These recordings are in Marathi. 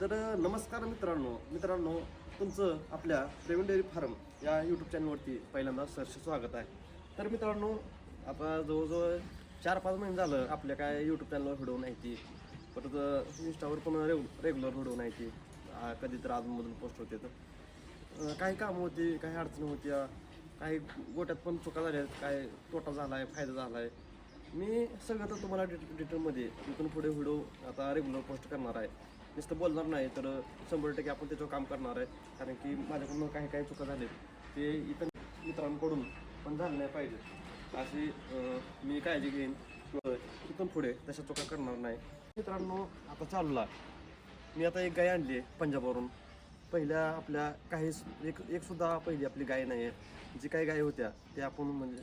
तर नमस्कार मित्रांनो. मित्रांनो तुमचं आपल्या प्रवीण डेअरी फार्म या यूट्यूब चॅनलवरती पहिल्यांदा सहर्ष स्वागत आहे. तर मित्रांनो आता जवळजवळ चार पाच महिने झालं आपल्या काय यूट्यूब चॅनलवर व्हिडिओ नाही ती. परत इंस्टावर पण रेगु रेग्युलर व्हिडिओ नाही ती. कधी तर अजूनमधून पोस्ट होते तर. काही कामं होती काही अडचणी होत्या. काही गोट्यात पण चुका झाल्या काय तोटा झाला आहे फायदा झाला आहे मी सगळं तर तुम्हाला डिटे डिटेलमध्ये इथून पुढे व्हिडिओ आता रेग्युलर पोस्ट करणार आहे. नुसतं बोलणार नाही तर शंभर टक्के आपण त्याच्यावर काम करणार आहे. कारण की माझ्याकडून काही काही चुका झाले ते इतर मित्रांकडून पण झालं नाही पाहिजे अशी मी काळजी घेईन. इथून पुढे तशा चुका करणार नाही. मित्रांनो आता चालला. मी आता एक गाय आणली आहे पंजाबवरून. पहिल्या आपल्या काही एक एकसुद्धा पहिली आपली गाय नाही आहे जी काही गाय होत्या ते आपण म्हणजे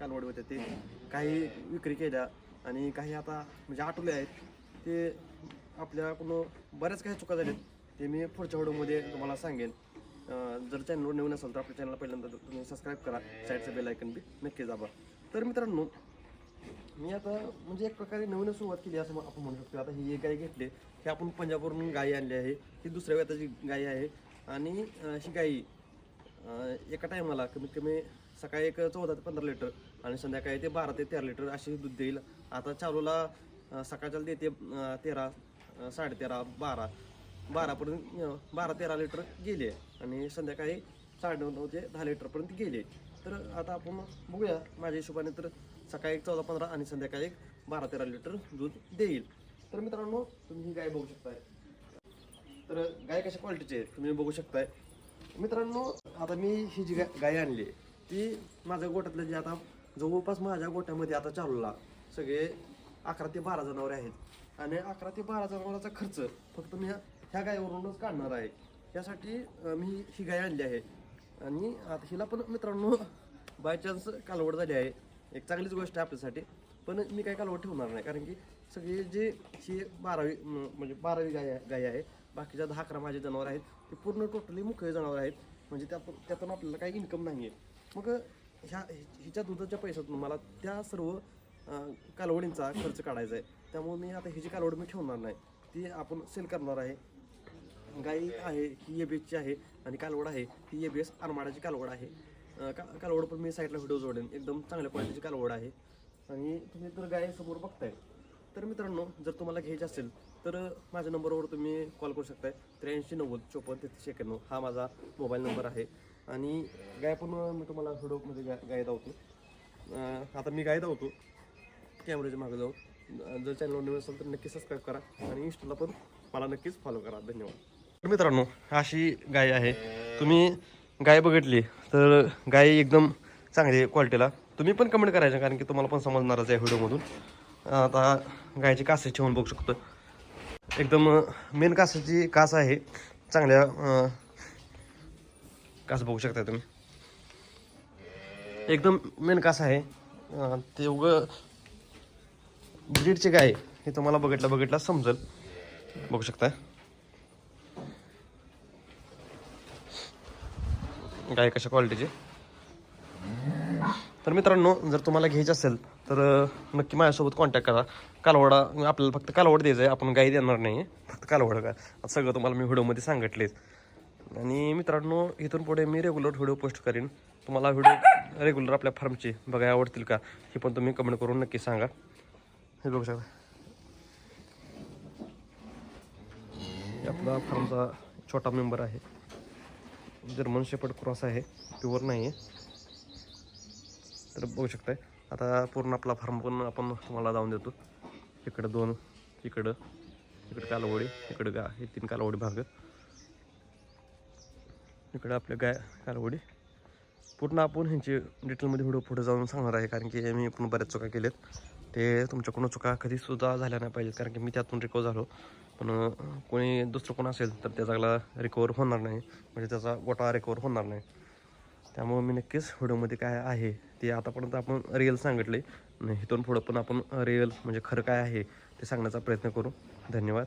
कालवड होते ते काही विक्री केल्या आणि काही आता म्हणजे आठवले आहेत ते आपल्याकडून बऱ्याच काही चुका झाल्यात ते मी पुढच्या व्हिडिओमध्ये तुम्हाला सांगेन. जर चॅनलवर नवीन असेल तर आपल्या चॅनलला पहिल्यांदा तुम्ही सबस्क्राईब करा साईडचं बेल ऐकन बी नक्की दाबा. तर मित्रांनो मी आता म्हणजे एक प्रकारे नवीन सुरुवात केली असं आपण म्हणू शकतो. आता ही एक गाय घेतली हे आपण पंजाबवरून गाय आणली आहे ही दुसऱ्या वेताची गाय आहे आणि अशी गायी गाई एका टायमाला कमीत कमी सकाळी एक चौदा ते पंधरा लिटर आणि संध्याकाळी ते बारा ते तेरा लिटर अशी दूध देईल. आता चालूला सकाळच्याला देते तेरा साडेतेरा बारा. बारापर्यंत बारा तेरा लिटर गेले आणि संध्याकाळी साडे नऊ ते दहा लिटरपर्यंत गेले तर आता आपण बघूया माझ्या हिशोबाने तर सकाळी एक चौदा पंधरा आणि संध्याकाळी एक बारा तेरा लिटर दूध देईल. तर मित्रांनो तुम्ही ही गाय बघू शकताय. तर गाय कशा क्वालिटीची आहे तुम्ही बघू शकताय. मित्रांनो आता मी ही जी गाय गाय आणली ती माझ्या गोट्यातलं जी आता जवळपास माझ्या गोट्यामध्ये आता चालूला सगळे अकरा ते बारा जनावरे आहेत. आणि अकरा ते बारा जनावरांचा खर्च फक्त मी ह्या गायीवरूनच गायवरूनच काढणार आहे. यासाठी मी ही गाय आणली आहे. आणि आता हिला पण मित्रांनो बाय चान्स कालवड झाली आहे. एक चांगलीच गोष्ट आहे आपल्यासाठी पण मी काय कालवड ठेवणार नाही कारण की सगळी जे ही बारावी म्हणजे बारावी गाय गाय आहे बाकीच्या दहा अकरा माझे जनावर आहेत ते पूर्ण टोटली मुकळे जनावर आहेत. म्हणजे त्या त्यातून आपल्याला काही इन्कम नाही आहे मग ह्या हिच्या दुधाच्या पैशातून मला त्या सर्व कालवडींचा खर्च काढायचा आहे. त्यामुळे मी आता हिची कालवड मी ठेवणार नाही. ती आपण सेल करणार आहे. गाई आहे ही ए एबीएसची आहे आणि कालवड आहे. ही एस आरमाडाची कालवड आहे. का कालवड पण मी साईडला व्हिडिओ जोडेन. एकदम चांगल्या क्वालिटीची कालवड आहे. आणि तुम्ही तर गाय समोर बघताय. तर मित्रांनो जर तुम्हाला घ्यायचे असेल तर माझ्या नंबरवर तुम्ही कॉल करू शकताय. त्र्याऐंशी नव्वद चोपन्न तेहतीस एक्याण्णव हा माझा मोबाईल नंबर आहे. आणि गाय पण मी तुम्हाला व्हिडिओमध्ये गाय गाय धावतो. आता मी गाय धावतो. कॅमेऱ्याच्या मागे जाऊन. जर चॅनलवर नवीन असेल तर नक्की सबस्क्राईब करा आणि इंस्टाला पण मला नक्कीच फॉलो करा. धन्यवाद. तर मित्रांनो अशी गाय आहे. तुम्ही गाय बघितली तर गाय एकदम चांगली आहे क्वालिटीला तुम्ही पण कमेंट करायचं कारण की तुम्हाला पण समजणारच आहे व्हिडिओमधून आता गायची कास ठेवून बघू शकतो एकदम मेन कासाची कास आहे. चांगल्या कास बघू शकता तुम्ही. एकदम मेन कास आहे. ते उगं ब्रीडचे गाय हे तुम्हाला बघितलं बघितलं समजेल. बघू शकता गाय कशा क्वालिटीची तर मित्रांनो जर तुम्हाला घ्यायची असेल तर नक्की माझ्यासोबत कॉन्टॅक्ट करा. कालवडा आपल्याला फक्त कालवड द्यायचं आहे आपण गाई देणार नाही. फक्त कालवड का सगळं तुम्हाला मी व्हिडिओमध्ये सांगितलेच. आणि मित्रांनो इथून पुढे मी रेग्युलर व्हिडिओ पोस्ट करीन. तुम्हाला व्हिडिओ रेग्युलर आपल्या फार्मचे बघाय आवडतील का? हे पण तुम्ही कमेंट करून नक्की सांगा. हे बघू शकता. आपला फार्मचा छोटा मेंबर आहे. जर्मन शेपट क्रॉस आहे. प्युअर नाही आहे तर बघू शकताय. आता पूर्ण आपला फार्म पण आपण तुम्हाला जाऊन देतो. इकडं दोन इकडं इकडं कालवडी इकडं गा हे तीन कालवडी भाग. इकडं आपल्या गाय कालवडी. पूर्ण आपण ह्यांची डिटेलमध्ये व्हिडिओ पुढे जाऊन सांगणार आहे कारण की मी पण बऱ्याच चुका केल्यात. ते तुमच्याकडून चुका कधीसुद्धा झाल्या नाही पाहिजेत कारण की मी त्यातून रिकवर झालो. पण कोणी दुसरं कोण असेल तर त्या जागला रिकवर होणार नाही. म्हणजे त्याचा गोटा रिकवर होणार नाही. त्यामुळे मी नक्कीच व्हिडिओमध्ये काय आहे ते आतापर्यंत आपण रिअल सांगितले. इथून पुढं पण आपण रिअल म्हणजे खरं काय आहे ते सांगण्याचा प्रयत्न करू. धन्यवाद.